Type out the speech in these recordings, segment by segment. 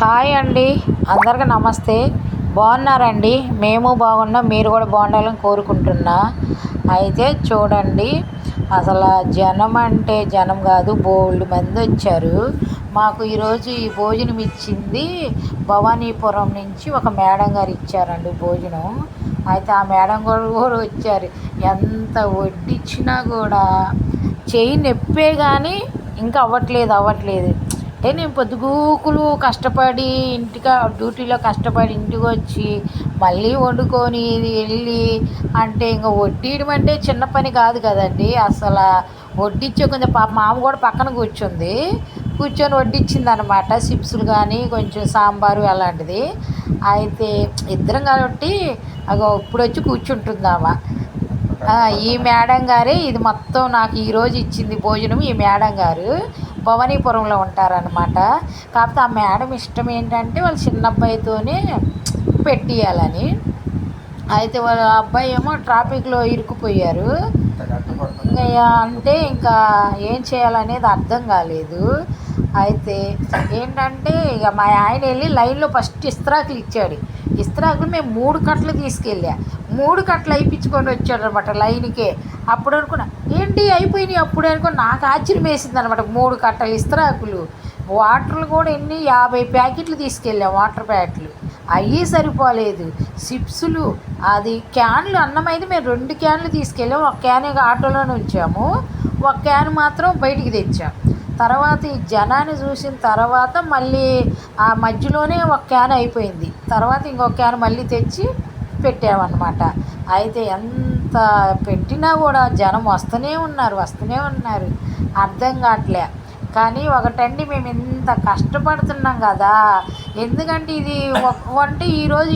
Hi అండి. అందరికీ నమస్తే. బాగున్నారండి? మేము బాగున్నాం. మీరు కూడా బాగుండాలని కోరుకుంటున్నా. అయితే చూడండి. అసలు జనం అంటే జనం కాదు బోల్డ్ మంది వచ్చారు. మాకు ఈరోజు ఈ భోజనం ఇచ్చింది భవానీపురం నుంచి ఒక మేడం గారు ఇచ్చారండి భోజనం. అయితే ఆ మేడం గారు కూడా వచ్చారు. ఎంత వడ్డిచ్చినా కూడా చెయ్యి నొప్పే కానీ ఇంకా అవ్వట్లేదు అవ్వట్లేదు. అంటే నేను పొద్దుగూకులు కష్టపడి ఇంటికా డ్యూటీలో కష్టపడి ఇంటికి వచ్చి మళ్ళీ వండుకొని వెళ్ళి అంటే ఇంకా వడ్డీయడం అంటే చిన్న పని కాదు కదండి. అసలు వడ్డించే కొంచెం పాప మామ కూడా పక్కన కూర్చుంది. కూర్చొని వడ్డించింది అనమాట చిప్సులు కానీ కొంచెం సాంబారు అలాంటిది. అయితే ఇద్దరం కాబట్టి అగో ఇప్పుడు వచ్చి కూర్చుంటుందామా ఈ మేడం గారే ఇది మొత్తం నాకు ఈరోజు ఇచ్చింది భోజనం ఈ మేడం గారు. భవానీపురంలో ఉంటారనమాట కాకపోతే ఆ మేడం ఇష్టం ఏంటంటే వాళ్ళ చిన్న అబ్బాయితోనే పెట్టియాలని. అయితే వాళ్ళ అబ్బాయి ఏమో ట్రాఫిక్లో ఇరుక్కుపోయారు. అంటే ఇంకా ఏం చేయాలనేది అర్థం కాలేదు. అయితే ఏంటంటే ఇక మా ఆయన వెళ్ళి లైన్లో ఫస్ట్ ఇస్త్రాకులు ఇచ్చాడు. ఇస్త్రాకులు మేము మూడు కట్టలు తీసుకెళ్ళా. మూడు కట్టలు అయిపించుకొని వచ్చాడు అనమాట లైన్కే. అప్పుడు అనుకున్నా ఏంటి అయిపోయినాయి అప్పుడు అనుకుని నాకు ఆశ్చర్యం వేసింది అనమాట మూడు కట్టలు ఇస్త్రాకులు. వాటర్లు కూడా ఎన్ని? యాభై ప్యాకెట్లు తీసుకెళ్ళాం వాటర్ ప్యాకెట్లు. అవి సరిపోలేదు. చిప్సులు అది క్యాన్లు అన్నం అయితే మేము రెండు క్యాన్లు తీసుకెళ్ళాం. ఒక క్యాన్ ఆటోలోనే ఉంచాము. ఒక క్యాన్ మాత్రం బయటికి తెచ్చాం. తర్వాత ఈ జనాన్ని చూసిన తర్వాత మళ్ళీ ఆ మధ్యలోనే ఒక క్యాన్ అయిపోయింది. తర్వాత ఇంకొక క్యాన్ మళ్ళీ తెచ్చి పెట్టామన్నమాట. అయితే ఎంత పెట్టినా కూడా జనం వస్తూనే ఉన్నారు వస్తూనే ఉన్నారు. అర్థం కావట్లే. కానీ ఒకటండి మేము ఎంత కష్టపడుతున్నాం కదా. ఎందుకంటే ఇది ఒక అంటే ఈరోజు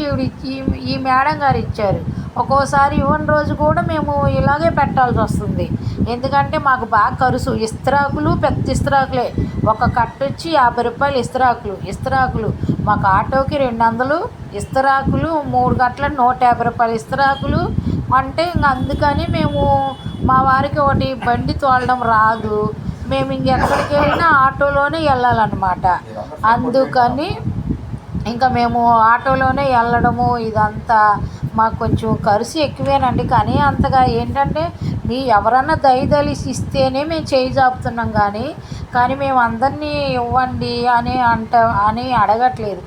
ఈ- ఈ మేడం గారు ఇచ్చారు. ఒక్కోసారి ఇవ్వని రోజు కూడా మేము ఇలాగే పెట్టాల్సి వస్తుంది. ఎందుకంటే మాకు బాగా ఖర్చు ఇస్త్రాకులు పెద్ద ఇస్త్రాకులే. ఒక కట్టు వచ్చి యాభై రూపాయలు ఇస్త్రాకులు ఇస్త్రాకులు. మాకు ఆటోకి రెండు వందలు ఇస్త్రాకులు మూడు గంటల నూట యాభై రూపాయలు ఇస్త్రాకులు. అంటే ఇంక అందుకని మేము మా వారికి ఒకటి బండి తోలడం రాదు. మేము ఇంకెక్కడికి వెళ్ళినా ఆటోలోనే వెళ్ళాలన్నమాట. అందుకని ఇంకా మేము ఆటోలోనే వెళ్ళడము ఇదంతా మాకు కొంచెం ఖర్చు ఎక్కువేనండి. కానీ అంతగా ఏంటంటే మీ ఎవరన్నా దయదలిసి ఇస్తేనే మేము చేయి చాపుతున్నాం కానీ కానీ మేము అందరినీ ఇవ్వండి అని అంట అని అడగట్లేదు.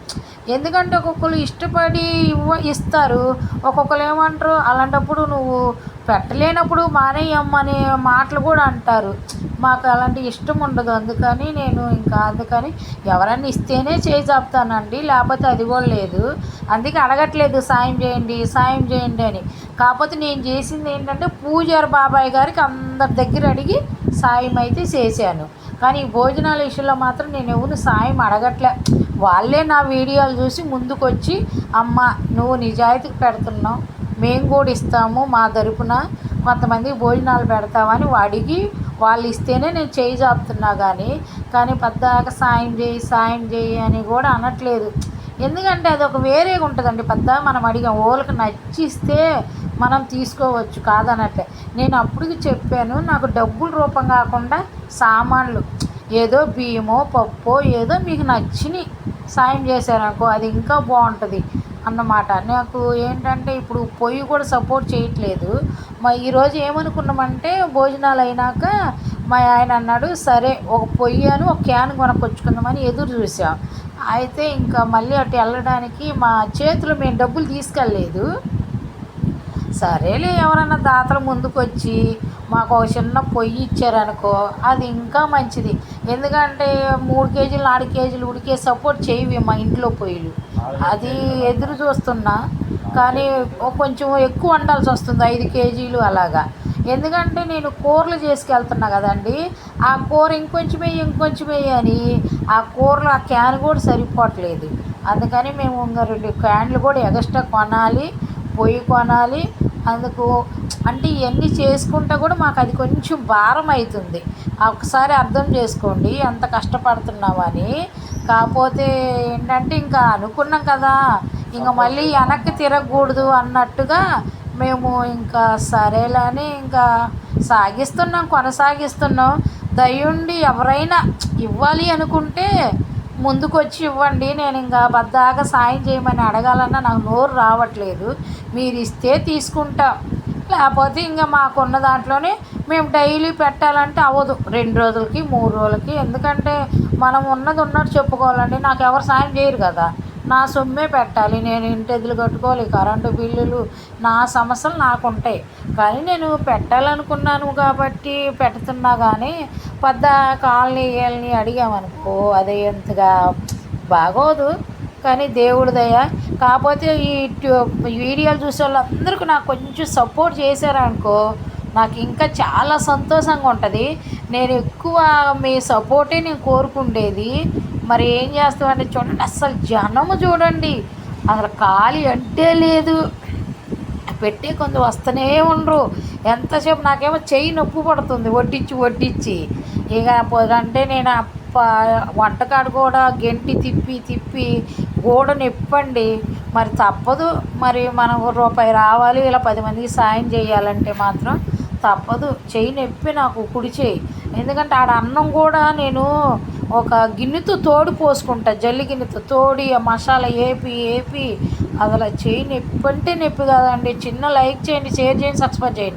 ఎందుకంటే ఒక్కొక్కరు ఇష్టపడి ఇవ్వ ఇస్తారు. ఒక్కొక్కరు ఏమంటారు అలాంటప్పుడు నువ్వు పెట్టలేనప్పుడు మానేయమ్మనే మాటలు కూడా అంటారు. మాకు అలాంటి ఇష్టం ఉండదు. అందుకని నేను ఇంకా అందుకని ఎవరన్నా ఇస్తేనే చేయి లేకపోతే అది కూడా లేదు. అందుకే అడగట్లేదు సాయం చేయండి సాయం చేయండి అని. కాకపోతే నేను చేసింది ఏంటంటే పూజారి బాబాయ్ గారికి అందరి దగ్గర అడిగి సాయం అయితే చేశాను. కానీ ఈ భోజనాల విషయంలో మాత్రం నేను ఎవరు సాయం అడగట్లే. వాళ్ళే నా వీడియోలు చూసి ముందుకొచ్చి అమ్మ నువ్వు నిజాయితీకి పెడుతున్నావు. మేము కూడా ఇస్తాము మా తరపున. కొంతమంది భోజనాలు పెడతామని అడిగి వాళ్ళు ఇస్తేనే నేను చేయి చాపుతున్నా కానీ కానీ పెద్దగా సాయం చేయి సాయం చేయి అని కూడా అనట్లేదు. ఎందుకంటే అది ఒక వేరేగా ఉంటుందండి. పెద్ద మనం అడిగాం ఓళ్ళకి నచ్చిస్తే మనం తీసుకోవచ్చు కాదనట్లే. నేను అప్పుడు చెప్పాను నాకు డబ్బుల రూపం కాకుండా సామాన్లు ఏదో బియ్యమో పప్పు ఏదో మీకు నచ్చిని సాయం చేశారనుకో అది ఇంకా బాగుంటుంది అన్నమాట. నాకు ఏంటంటే ఇప్పుడు పొయ్యి కూడా సపోర్ట్ చేయట్లేదు. మా ఈరోజు ఏమనుకున్నామంటే భోజనాలు అయినాక మా ఆయన అన్నాడు సరే ఒక పొయ్యాను ఒక క్యాన్ కొనుక్కొచ్చుకుందామని ఎదురు చూసాం. అయితే ఇంకా మళ్ళీ అటు వెళ్ళడానికి మా చేతిలో మేము డబ్బులు తీసుకెళ్ళలేదు. సరేలే ఎవరన్నా దాతలు ముందుకొచ్చి మాకు ఒక చిన్న పొయ్యి ఇచ్చారనుకో అది ఇంకా మంచిది. ఎందుకంటే మూడు కేజీలు నాలుగు కేజీలు ఉడికే సపోర్ట్ చేయవి మా ఇంట్లో పొయ్యిలు. అది ఎదురు చూస్తున్నా. కానీ కొంచెం ఎక్కువ వండాల్సి వస్తుంది ఐదు కేజీలు అలాగా. ఎందుకంటే నేను కూరలు చేసుకెళ్తున్నా కదండి. ఆ కూర ఇంకొంచెం వేయి ఇంకొంచెం వేయి అని ఆ కూరలు ఆ క్యాన్ కూడా సరిపోవట్లేదు. అందుకని మేము ఇంకా రెండు క్యాన్లు కూడా ఎక్స్ట్రా కొనాలి పొయ్యి కొనాలి. అందుకు అంటే ఇవన్నీ చేసుకుంటా కూడా మాకు అది కొంచెం భారం అవుతుంది ఒకసారి అర్థం చేసుకోండి ఎంత కష్టపడుతున్నామని కాకపోతే ఏంటంటే ఇంకా అనుకున్నాం కదా ఇంకా మళ్ళీ వెనక్కి తిరగకూడదు అన్నట్టుగా మేము ఇంకా సరేలే అని ఇంకా సాగిస్తున్నాం కొనసాగిస్తున్నాం. దయ్యుండి ఎవరైనా ఇవ్వాలి అనుకుంటే ముందుకొచ్చి ఇవ్వండి నేను ఇంకా బద్దాగా సాయం చేయమని అడగాలన్నా నాకు నోరు రావట్లేదు. మీరు ఇస్తే తీసుకుంటాం. లేకపోతే ఇంకా మాకున్న దాంట్లోనే మేము డైలీ పెట్టాలంటే అవ్వదు. రెండు రోజులకి మూడు రోజులకి. ఎందుకంటే మనం ఉన్నది ఉన్నట్టు చెప్పుకోవాలండి. నాకు ఎవరు సాయం చేయరు కదా. నా సొమ్మే పెట్టాలి నేను ఇంటి ఎదులు కట్టుకోవాలి కరెంటు బిల్లులు నా సమస్యలు నాకు ఉంటాయి కానీ నేను పెట్టాలనుకున్నాను కాబట్టి పెడుతున్నా కానీ పెద్ద కాలనీ వీళ్ళని అడిగామనుకో అదే ఎంతగా బాగోదు. కానీ దేవుడి దయ. కాకపోతే ఈ వీడియోలు చూసే వాళ్ళందరికీ నాకు కొంచెం సపోర్ట్ చేశారనుకో నాకు ఇంకా చాలా సంతోషంగా ఉంటుంది. నేను ఎక్కువ మీ సపోర్టే నేను కోరుకుండేది. మరి ఏం చేస్తామంటే చూడండి అసలు జనము చూడండి. అసలు ఖాళీ అంటే లేదు. పెట్టే కొంత వస్తూనే ఉండరు. ఎంతసేపు నాకేమో చెయ్యి నొప్పి పడుతుంది. వడ్డించి వడ్డించి ఇక అంటే నేను వంటకాడు కూడా గెంటి తిప్పి తిప్పి గోడ నొప్పండి. మరి తప్పదు. మరి మనం రూపాయి రావాలి. ఇలా పది మందికి సాయం చేయాలంటే మాత్రం తప్పదు. చెయ్యి నొప్పి నాకు కుడి చెయ్యి. ఎందుకంటే ఆడ అన్నం కూడా నేను ఒక గిన్నెతో తోడు పోసుకుంటా జల్లి గిన్నెతో తోడి ఆ మసాలా ఏపి ఏపి అసలు చెయ్యి నొప్పి అంటే నొప్పి కాదండి. చిన్న లైక్ చేయండి షేర్ చేయండి సబ్స్క్రైబ్ చేయండి.